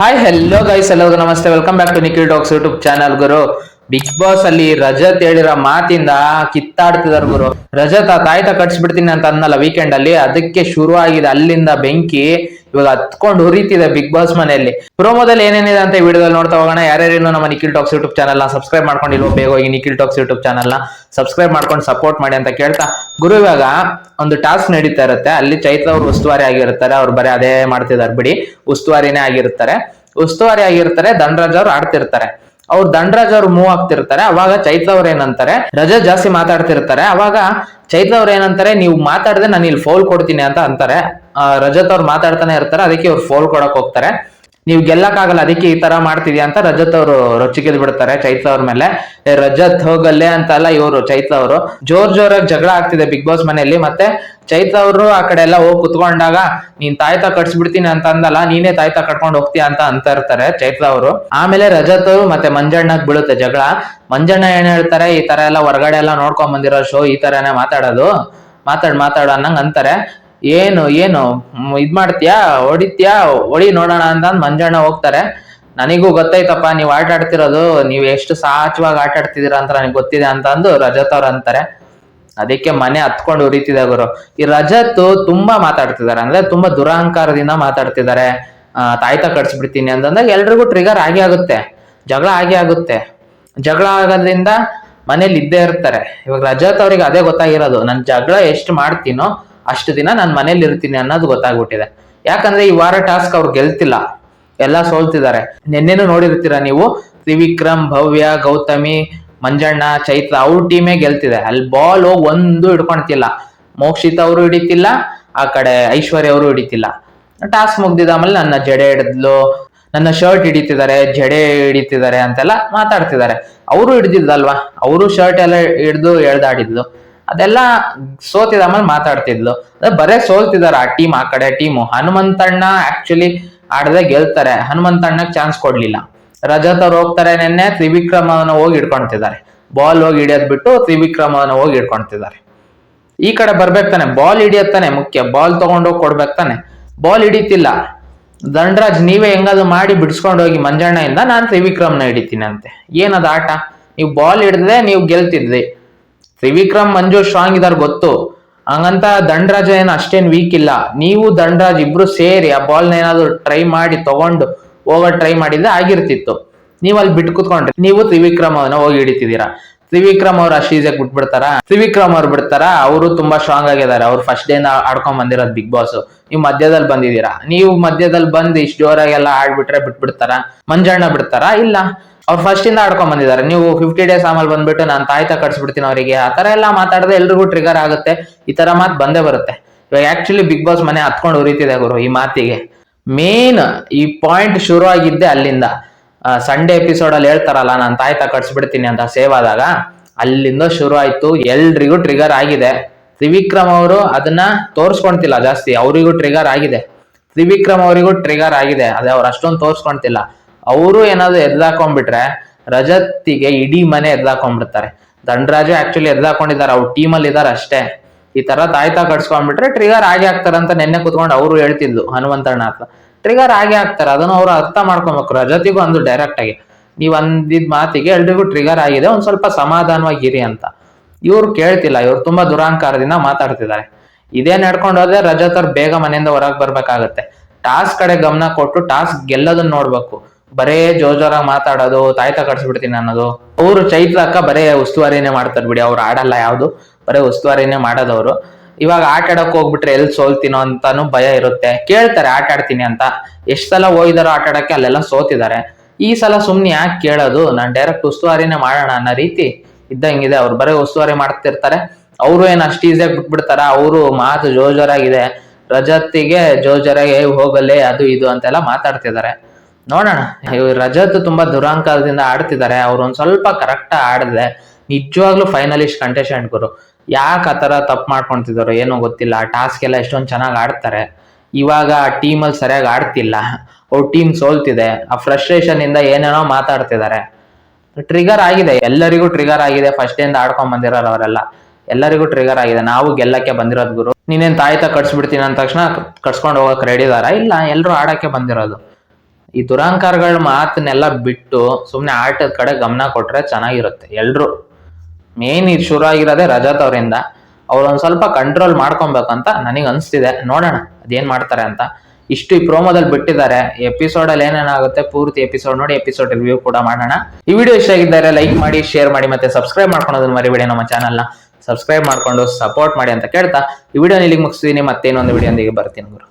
Hi hello guys ಎಲ್ಲರಿಗೂ ನಮಸ್ತೆ welcome back to Nikhil Talks YouTube channel Guru Bigg Boss ಅಲ್ಲಿ ರಜತ್ ಹೇಳಿರೋ ಮಾತಿಂದ ಕಿತ್ತಾಡ್ತಿದಾರ ಗುರು. ರಜತ್, ಆ ತಾಯ್ತ ಕಟ್ಸ್ಬಿಡ್ತೀನಿ ಅಂತ ಅನ್ನಲ್ಲ ವೀಕೆಂಡ್ ಅಲ್ಲಿ? ಅದಕ್ಕೆ ಶುರು ಆಗಿದೆ ಅಲ್ಲಿಂದ ಬೆಂಕಿ. ಇವಾಗ ಹತ್ಕೊಂಡು ಹುರಿತಿದೆ ಬಿಗ್ ಬಾಸ್ ಮನೆಯಲ್ಲಿ. ಪ್ರೋಮೋದಲ್ಲಿ ಏನೇನಿದೆ ಅಂತ ವಿಡಿಯೋದಲ್ಲಿ ನೋಡ್ತಾ ಹೋಗೋಣ. ಯಾರ್ಯಾರೇನು ನಮ್ಮ Nikhil Talks YouTube channel subscribe ಮಾಡ್ಕೊಂಡಿಲ್ವೋ ಬೇಗ ಹೋಗಿ Nikhil Talks YouTube channel subscribe ಮಾಡ್ಕೊಂಡು ಸಪೋರ್ಟ್ ಮಾಡಿ ಅಂತ ಕೇಳ್ತಾ. ಗುರು, ಇವಾಗ ಒಂದು ಟಾಸ್ಕ್ ನಡೀತಾ ಇರುತ್ತೆ. ಅಲ್ಲಿ ಚೈತ್ರ ಅವ್ರು ಉಸ್ತುವಾರಿ ಆಗಿರ್ತಾರೆ. ಅವ್ರು ಬರೀ ಅದೇ ಮಾಡ್ತಿದಾರೆ ಬಿಡಿ. ಉಸ್ತುವಾರಿನೇ ಆಗಿರ್ತಾರೆ. ಉಸ್ತುವಾರಿ ಆಗಿರ್ತಾರೆ. ಧನರಾಜ್ ಅವ್ರು ಆಡ್ತಿರ್ತಾರೆ. ಅವ್ರು ದಂಡರಾಜ್ ಅವ್ರು ಮೂವ್ ಆಗ್ತಿರ್ತಾರೆ. ಅವಾಗ ಚೈತ್ರ ಅವ್ರು ಏನಂತಾರೆ, ರಜಾ ಜಾಸ್ತಿ ಮಾತಾಡ್ತಿರ್ತಾರೆ. ಅವಾಗ ಚೈತ್ರ ಅವ್ರು ಏನಂತಾರೆ, ನೀವು ಮಾತಾಡದೆ ನಾನು ಇಲ್ಲಿ ಫೋಲ್ ಕೊಡ್ತೀನಿ ಅಂತ ಅಂತಾರೆ. ರಜತ್ ಅವ್ರು ಮಾತಾಡ್ತಾನೆ ಇರ್ತಾರೆ. ಅದಕ್ಕೆ ಅವ್ರು ಫೋಲ್ ಕೊಡಕ್ ಹೋಗ್ತಾರೆ. ನೀವು ಗೆಲ್ಲಕ್ಕಾಗಲ್ಲ, ಅದಕ್ಕೆ ಈ ತರ ಮಾಡ್ತಿದ್ಯಾ ಅಂತ ರಜತ್ ಅವರು ರೊಚ್ಚಿಗೆದ್ ಬಿಡ್ತಾರೆ, ಚೈತ್ರ ಅವ್ರ ಮೇಲೆ. ರಜತ್ ಹೋಗಲ್ಲೇ ಅಂತಲ್ಲ ಇವರು, ಚೈತ್ರ ಅವರು. ಜೋರ್ ಜೋರಾಗಿ ಜಗಳ ಆಗ್ತಿದೆ ಬಿಗ್ ಬಾಸ್ ಮನೆಯಲ್ಲಿ, ಮತ್ತೆ ಚೈತ್ರ ಅವರು ಆ ಕಡೆ ಎಲ್ಲ ಹೋಗಿ ಕುತ್ಕೊಂಡಾಗ, ನೀನ್ ತಾಯ್ತ ಕಟ್ಸ್ಬಿಡ್ತೀನಿ ಅಂತ ಅಂದಲ್ಲ, ನೀನೇ ತಾಯ್ತ ಕಟ್ಕೊಂಡು ಹೋಗ್ತೀಯ ಅಂತ ಅಂತ ಇರ್ತಾರೆ ಚೈತ್ರ ಅವರು. ಆಮೇಲೆ ರಜತ್ ಮತ್ತೆ ಮಂಜಣ್ಣಗ್ ಬೀಳುತ್ತೆ ಜಗಳ. ಮಂಜಣ್ಣ ಏನ್ ಹೇಳ್ತಾರೆ, ಈ ತರ ಎಲ್ಲ ಹೊರಗಡೆ ಎಲ್ಲ ನೋಡ್ಕೊಂಡ್ ಬಂದಿರೋ ಶೋ ಈ ತರನೇ ಮಾತಾಡೋದು. ಮಾತಾಡ್, ಮಾತಾಡ ಅನ್ನಂಗ್ ಅಂತಾರೆ. ಏನು ಏನು? ಇದು ಮಾಡ್ತೀಯಾ? ಹೊಡಿತ್ಯಾ? ಹೊಡಿ ನೋಡೋಣ ಅಂತ ಮಂಜಣ್ಣ ಹೋಗ್ತಾರೆ. ನನಗೂ ಗೊತ್ತಾಯ್ತಪ್ಪ, ನೀವು ಆಟ ಆಡ್ತಿರೋದು, ನೀವು ಎಷ್ಟು ಸಹಜವಾಗಿ ಆಟ ಅಂತ ನನಗೆ ಗೊತ್ತಿದೆ ಅಂತ ಅಂದು ರಜತ್ ಅವ್ರು ಅಂತಾರೆ. ಅದಕ್ಕೆ ಮನೆ ಹತ್ಕೊಂಡು ಉರಿತಿದೆ ಗುರು. ಈ ರಜತ್ ತುಂಬಾ ಮಾತಾಡ್ತಿದ್ದಾರೆ, ಅಂದ್ರೆ ತುಂಬಾ ದುರಹಂಕಾರದಿಂದ ಮಾತಾಡ್ತಿದ್ದಾರೆ. ತಾಯ್ತ ಕಟ್ಸ್ಬಿಡ್ತೀನಿ ಅಂತಂದಾಗ ಎಲ್ರಿಗೂ ಟ್ರಿಗರ್ ಆಗಿ ಆಗುತ್ತೆ. ಜಗಳ ಆಗಿ ಆಗುತ್ತೆ. ಜಗಳ ಆಗೋದ್ರಿಂದ ಮನೇಲಿ ಇದ್ದೇ ಇರ್ತಾರೆ. ಇವಾಗ ರಜತ್ ಅವ್ರಿಗೆ ಅದೇ ಗೊತ್ತಾಗಿರೋದು, ನಾನು ಜಗಳ ಎಷ್ಟು ಮಾಡ್ತೀನೋ ಅಷ್ಟು ದಿನ ನಾನು ಮನೇಲಿ ಇರ್ತೀನಿ ಅನ್ನೋದು ಗೊತ್ತಾಗ್ಬಿಟ್ಟಿದೆ. ಯಾಕಂದ್ರೆ ಈ ವಾರ ಟಾಸ್ಕ್ ಅವ್ರು ಗೆಲ್ತಿಲ್ಲ. ಎಲ್ಲ ಸೋಲ್ತಿದ್ದಾರೆ. ನಿನ್ನೆನೂ ನೋಡಿರ್ತೀರ ನೀವು? ತ್ರಿವಿಕ್ರಮ್, ಭವ್ಯ, ಗೌತಮಿ, ಮಂಜಣ್ಣ, ಚೈತ್ರ, ಅವ್ರ ಟೀಮೇ ಗೆಲ್ತಿದೆ. ಅಲ್ಲಿ ಬಾಲ್ ಒಂದು ಹಿಡ್ಕೊಳ್ತಿಲ್ಲ. ಮೋಕ್ಷಿತ್ ಅವರು ಹಿಡಿತಿಲ್ಲ, ಆ ಕಡೆ ಐಶ್ವರ್ಯ ಅವರು ಹಿಡಿತಿಲ್ಲ. ಟಾಸ್ಕ್ ಮುಗ್ದಿದ ಆಮೇಲೆ ನನ್ನ ಜಡೆ ಹಿಡಿದ್ಲು, ನನ್ನ ಶರ್ಟ್ ಹಿಡಿತಿದ್ದಾರೆ, ಜಡೆ ಹಿಡಿತಿದ್ದಾರೆ ಅಂತೆಲ್ಲ ಮಾತಾಡ್ತಿದ್ದಾರೆ. ಅವರು ಹಿಡ್ದಿದ್ದಲ್ವಾ? ಅವರು ಶರ್ಟ್ ಎಲ್ಲ ಹಿಡ್ದು ಎಳ್ದಾಡಿದ್ಲು. ಅದೆಲ್ಲ ಸೋತಿದ ಆಮೇಲೆ ಮಾತಾಡ್ತಿದ್ಲು. ಬರೇ ಸೋಲ್ತಿದಾರೆ ಆ ಟೀಮ್ ಆ ಕಡೆ ಟೀಮು ಹನುಮಂತಣ್ಣ ಆಕ್ಚುಲಿ ಆಡದೆ ಗೆಲ್ತಾರೆ. ಹನುಮಂತಣ್ಣಗ್ ಚಾನ್ಸ್ ಕೊಡ್ಲಿಲ್ಲ. ರಜತ್ ಅವ್ರು ಹೋಗ್ತಾರೆ ನಿನ್ನೆ ತ್ರಿವಿಕ್ರಮ್ ಹೋಗಿ ಇಡ್ಕೊಂತಿದ್ದಾರೆ ಬಾಲ್ ಹೋಗಿ ಹಿಡಿಯೋದ್ ಬಿಟ್ಟು ತ್ರಿವಿಕ್ರಮ್ ಹೋಗಿ ಇಡ್ಕೊಂತಿದ್ದಾರೆ ಈ ಕಡೆ ಬರ್ಬೇಕು ತಾನೆ. ಬಾಲ್ ಹಿಡಿಯತ್ತಾನೆ ಮುಖ್ಯ. ಬಾಲ್ ತಗೊಂಡೋಗಿ ಕೊಡ್ಬೇಕು ತಾನೆ. ಬಾಲ್ ಹಿಡಿತಿಲ್ಲ. ದಂಡರಾಜ್ ನೀವೇ ಹೆಂಗಾದ್ರು ಮಾಡಿ ಬಿಡಿಸ್ಕೊಂಡು ಹೋಗಿ ಮಂಜಣ್ಣಯಿಂದ ನಾನು ತ್ರಿವಿಕ್ರಮ್ನ ಹಿಡಿತೀನಿ ಅಂತೆ ಏನದ ಆಟ? ನೀವು ಬಾಲ್ ಹಿಡಿದ್ರೆ ನೀವು ಗೆಲ್ತಿದ್ರಿ. ತ್ರಿವಿಕ್ರಮ್ ಮಂಜು ಸ್ಟ್ರಾಂಗ್ ಇದಾರೆ ಗೊತ್ತು. ಹಂಗಂತ ದಂಡರಾಜ ಏನು ಅಷ್ಟೇನ್ ವೀಕ್ ಇಲ್ಲ. ನೀವು ದಂಡರಾಜ್ ಇಬ್ರು ಸೇರಿ ಆ ಬಾಲ್ನ ಏನಾದ್ರು ಟ್ರೈ ಮಾಡಿ ತಗೊಂಡು ಹೋಗೋ ಟ್ರೈ ಮಾಡಿದ್ರೆ ಆಗಿರ್ತಿತ್ತು. ನೀವು ಅಲ್ಲಿ ಬಿಟ್ಟು ಕುತ್ಕೊಂಡ್ರಿ. ನೀವು ತ್ರಿವಿಕ್ರಮ್ ಅವನ್ನ ಹೋಗಿ ಹಿಡಿತಿದ್ದೀರಾ. ತ್ರಿವಿಕ್ರಮ್ ಅವ್ರು ಅಷ್ಟು ಈಸಿಯಾಗಿ ಬಿಟ್ಬಿಡ್ತಾರ? ತ್ರಿವಿಕ್ರಮ್ ಅವ್ರು ಬಿಡ್ತಾರ? ಅವರು ತುಂಬಾ ಸ್ಟ್ರಾಂಗ್ ಆಗಿದ್ದಾರೆ. ಅವ್ರು ಫಸ್ಟ್ ಡೇ ಆಡ್ಕೊಂಡ್ ಬಂದಿರೋದು ಬಿಗ್ ಬಾಸ್ ನೀವು ಮಧ್ಯದಲ್ಲಿ ಬಂದಿದ್ದೀರಾ? ನೀವು ಮಧ್ಯದಲ್ಲಿ ಬಂದು ಇಷ್ಟು ಜೋರಾಗಿ ಎಲ್ಲ ಆಡ್ಬಿಟ್ರೆ ಬಿಟ್ಬಿಡ್ತಾರ? ಮಂಜಣ್ಣ ಬಿಡ್ತಾರ? ಇಲ್ಲ. ಅವ್ರು ಫಸ್ಟ್ ಇಂದ ಆಡ್ಕೊಂಡ್ ಬಂದಿದ್ದಾರೆ. ನೀವು ಫಿಫ್ಟಿ ಡೇಸ್ ಆಮೇಲೆ ಬಂದ್ಬಿಟ್ಟು ನಾನು ತಾಯ್ತ ಕಟ್ಸ್ಬಿಡ್ತೀನಿ ಅವರಿಗೆ. ಆ ತರ ಎಲ್ಲ ಮಾತಾಡದೆ ಎಲ್ರಿಗೂ ಟ್ರಿಗರ್ ಆಗುತ್ತೆ. ಈ ತರ ಮಾತು ಬಂದೇ ಬರುತ್ತೆ. ಇವಾಗ ಆಕ್ಚುಲಿ ಬಿಗ್ ಬಾಸ್ ಮನೆ ಹತ್ಕೊಂಡು ಉರಿತಿದೆ ಗುರು ಈ ಮಾತಿಗೆ. ಮೇನ್ ಈ ಪಾಯಿಂಟ್ ಶುರು ಆಗಿದ್ದೆ ಅಲ್ಲಿಂದ. ಸಂಡೇ ಎಪಿಸೋಡ್ ಅಲ್ಲಿ ಹೇಳ್ತಾರಲ್ಲ, ನಾನು ತಾಯ್ತ ಕಟ್ಸ್ಬಿಡ್ತೀನಿ ಅಂತ ಸೇವ್ ಆದಾಗ, ಅಲ್ಲಿಂದ ಶುರು ಆಯ್ತು ಎಲ್ರಿಗೂ ಟ್ರಿಗರ್ ಆಗಿದೆ. ತ್ರಿವಿಕ್ರಮ್ ಅವರು ಅದನ್ನ ತೋರ್ಸ್ಕೊಂತಿಲ್ಲ ಜಾಸ್ತಿ. ಅವರಿಗೂ ಟ್ರಿಗರ್ ಆಗಿದೆ. ತ್ರಿವಿಕ್ರಮ್ ಅವರಿಗೂ ಟ್ರಿಗರ್ ಆಗಿದೆ. ಅದೇ ಅವ್ರು ಅಷ್ಟೊಂದು ತೋರ್ಸ್ಕೊಂತಿಲ್ಲ. ಅವರು ಏನಾದ್ರು ಎದ್ದಾಕೊಂಡ್ಬಿಟ್ರೆ, ರಜತ್ತಿಗೆ ಇಡೀ ಮನೆ ಎದ್ದಾಕೊಂಡ್ಬಿಡ್ತಾರೆ. ದಂಡರಾಜು ಆಕ್ಚುಲಿ ಎದ್ದಾಕೊಂಡಿದ್ದಾರೆ. ಅವ್ರ ಟೀಮಲ್ಲಿ ಇದ್ದಾರೆ ಅಷ್ಟೇ. ಈ ತರ ತಾಯ್ತಾ ಕಟ್ಸ್ಕೊಂಡ್ಬಿಟ್ರೆ ಟ್ರಿಗರ್ ಆಗಿ ಆಗ್ತಾರೆ ಅಂತ ನೆನ್ನೆ ಕುತ್ಕೊಂಡು ಅವರು ಹೇಳ್ತಿದ್ಲು ಹನುಮಂತಣ್ಣ ಟ್ರಿಗರ್ ಆಗೇ ಆಗ್ತಾರೆ ಅದನ್ನು ಅವರು ಅರ್ಥ ಮಾಡ್ಕೊಬೇಕು. ರಜತಿಗೂ ಅಂದು ಡೈರೆಕ್ಟ್ ಆಗಿ. ನೀವು ಅಂದಿದ್ ಮಾತಿಗೆ ಎಲ್ರಿಗೂ ಟ್ರಿಗರ್ ಆಗಿದೆ. ಒಂದು ಸ್ವಲ್ಪ ಸಮಾಧಾನವಾಗಿರಿ ಅಂತ. ಇವ್ರು ಕೇಳ್ತಿಲ್ಲ. ಇವ್ರು ತುಂಬಾ ದುರಾಂಕಾರದಿಂದ ಮಾತಾಡ್ತಿದ್ದಾರೆ. ಇದೇ ನಡ್ಕೊಂಡು ಹೋದ್ರೆ ರಜತ್ ಅವ್ರು ಬೇಗ ಮನೆಯಿಂದ ಹೊರಗೆ ಬರ್ಬೇಕಾಗತ್ತೆ. ಟಾಸ್ಕ್ ಕಡೆ ಗಮನ ಕೊಟ್ಟು ಟಾಸ್ಕ್ ಗೆಲ್ಲೋದನ್ನ ನೋಡ್ಬೇಕು. ಬರೇ ಜೋಜೋರಾಗಿ ಮಾತಾಡೋದು, ತಾಯ್ತ ಕಟ್ಸ್ಬಿಡ್ತೀನಿ ಅನ್ನೋದು. ಅವರು ಚೈತ್ರ ಅಕ್ಕ ಬರೇ ಉಸ್ತುವಾರಿನೇ ಮಾಡ್ತಾರೆ ಬಿಡಿ. ಅವ್ರು ಆಡಲ್ಲ ಯಾವುದು? ಬರೇ ಉಸ್ತುವಾರಿನೇ ಮಾಡೋದವ್ರು. ಇವಾಗ ಆಟ ಆಡಕ್ ಹೋಗ್ಬಿಟ್ರೆ ಎಲ್ಲಿ ಸೋಲ್ತೀನೋ ಅಂತಾನು ಭಯ ಇರುತ್ತೆ. ಕೇಳ್ತಾರೆ ಆಟ ಆಡ್ತೀನಿ ಅಂತ. ಎಷ್ಟ್ ಸಲ ಹೋಗಿದಾರೋ ಆಟ ಆಡಕ್ಕೆ ಅಲ್ಲೆಲ್ಲ ಸೋತಿದ್ದಾರೆ. ಈ ಸಲ ಸುಮ್ನೆ ಯಾಕೆ ಕೇಳೋದು? ನಾನ್ ಡೈರೆಕ್ಟ್ ಉಸ್ತುವಾರಿನೇ ಮಾಡೋಣ ಅನ್ನೋ ರೀತಿ ಇದ್ದಂಗಿದೆ. ಅವ್ರು ಬರೀ ಉಸ್ತುವಾರಿ ಮಾಡ್ತಿರ್ತಾರೆ. ಅವರು ಏನ್ ಅಷ್ಟು ಈಸಿಯಾಗಿ ಬಿಟ್ಬಿಡ್ತಾರ? ಅವರು ಮಾತು ಜೋಜರಾಗಿದೆ. ರಜತ್ತಿಗೆ ಜೋಜರಾಗಿ "ಏ, ಹೋಗಲ್ಲೇ ಅದು ಇದು ಅಂತೆಲ್ಲ ಮಾತಾಡ್ತಿದ್ದಾರೆ. ನೋಡೋಣ. ಇವ್ರು ರಜತ್ ತುಂಬಾ ದುರಾಂಕಾರದಿಂದ ಆಡ್ತಿದ್ದಾರೆ. ಅವ್ರು ಒಂದ್ ಸ್ವಲ್ಪ ಕರೆಕ್ಟ್ ಆಡಿದ್ರೆ ನಿಜವಾಗ್ಲೂ ಫೈನಲಿಸ್ಟ್ ಕಂಟೆಸ್ಟೆಂಟ್ ಗುರು. ಯಾಕೆ ಆ ಥರ ತಪ್ಪು ಮಾಡ್ಕೊಂತಿದಾರೋ ಏನೋ ಗೊತ್ತಿಲ್ಲ. ಟಾಸ್ಕ್ ಎಲ್ಲ ಎಷ್ಟೊಂದು ಚೆನ್ನಾಗಿ ಆಡ್ತಾರೆ. ಇವಾಗ ಆ ಟೀಮಲ್ಲಿ ಸರಿಯಾಗಿ ಆಡ್ತಿಲ್ಲ. ಅವ್ರ ಟೀಮ್ ಸೋಲ್ತಿದೆ. ಆ ಫ್ರಸ್ಟ್ರೇಷನ್ ಇಂದ ಏನೇನೋ ಮಾತಾಡ್ತಿದ್ದಾರೆ ಟ್ರಿಗರ್ ಆಗಿದೆ. ಎಲ್ಲರಿಗೂ ಟ್ರಿಗರ್ ಆಗಿದೆ. ಫಸ್ಟ್ ಇಂದ ಆಡ್ಕೊಂಡ್ ಬಂದಿರೋರು ಅವರೆಲ್ಲ. ಎಲ್ಲರಿಗೂ ಟ್ರಿಗರ್ ಆಗಿದೆ. ನಾವು ಗೆಲ್ಲಕ್ಕೆ ಬಂದಿರೋದು ಗುರು. ನೀನೇನ್ ತಾಯ್ತ ಕಟ್ಸ್ಬಿಡ್ತೀನಿ ಅಂದ ತಕ್ಷಣ ಕಟ್ಸ್ಕೊಂಡು ರೆಡಿ ಇದಾರ? ಇಲ್ಲ ಎಲ್ಲರೂ ಆಡಕ್ಕೆ ಬಂದಿರೋದು. ಈ ದುರಾಂಕಾರಗಳ ಮಾತನ್ನೆಲ್ಲ ಬಿಟ್ಟು ಸುಮ್ಮನೆ ಆಟದ ಕಡೆ ಗಮನ ಕೊಟ್ರೆ ಚೆನ್ನಾಗಿರುತ್ತೆ ಎಲ್ರು. ಮೇನ್ ಇದು ಶುರು ಆಗಿರೋದೇ ರಜತ್ ಅವರಿಂದ. ಅವ್ರು ಒಂದ್ ಸ್ವಲ್ಪ ಕಂಟ್ರೋಲ್ ಮಾಡ್ಕೊಬೇಕಂತ ನನಗೆ ಅನಿಸ್ತಿದೆ. ನೋಡೋಣ, ಅದೇನ್ ಮಾಡ್ತಾರೆ ಅಂತ. ಇಷ್ಟು ಈ ಪ್ರೋಮೋದಲ್ಲಿ ಬಿಟ್ಟಿದ್ದಾರೆ. ಎಪಿಸೋಡ್ ಅಲ್ಲಿ ಏನೇನಾಗುತ್ತೆ ಪೂರ್ತಿ ಎಪಿಸೋಡ್ ನೋಡಿ ಎಪಿಸೋಡ್ ರಿವ್ಯೂ ಕೂಡ ಮಾಡೋಣ. ಈ ವಿಡಿಯೋ ಇಷ್ಟ ಆಗಿದ್ದಾರೆ ಲೈಕ್ ಮಾಡಿ ಶೇರ್ ಮಾಡಿ ಮತ್ತೆ ಸಬ್ಸ್ಕ್ರೈಬ್ ಮಾಡ್ಕೊಳೋದನ್ನ ಮರಿಬೇಡಿ ನಮ್ಮ ಚಾನಲ್ನ ಸಬ್ಸ್ಕ್ರೈಬ್ ಮಾಡ್ಕೊಂಡು ಸಪೋರ್ಟ್ ಮಾಡಿ ಅಂತ ಕೇಳ್ತಾ. ಈ ವಿಡಿಯೋ ಇಲ್ಲಿಗೆ ಮುಗಿಸ್ತೀನಿ. ಮತ್ತೆ ಇನ್ನೊಂದು ವಿಡಿಯೋ ಬರ್ತೀನಿ ಗುರು.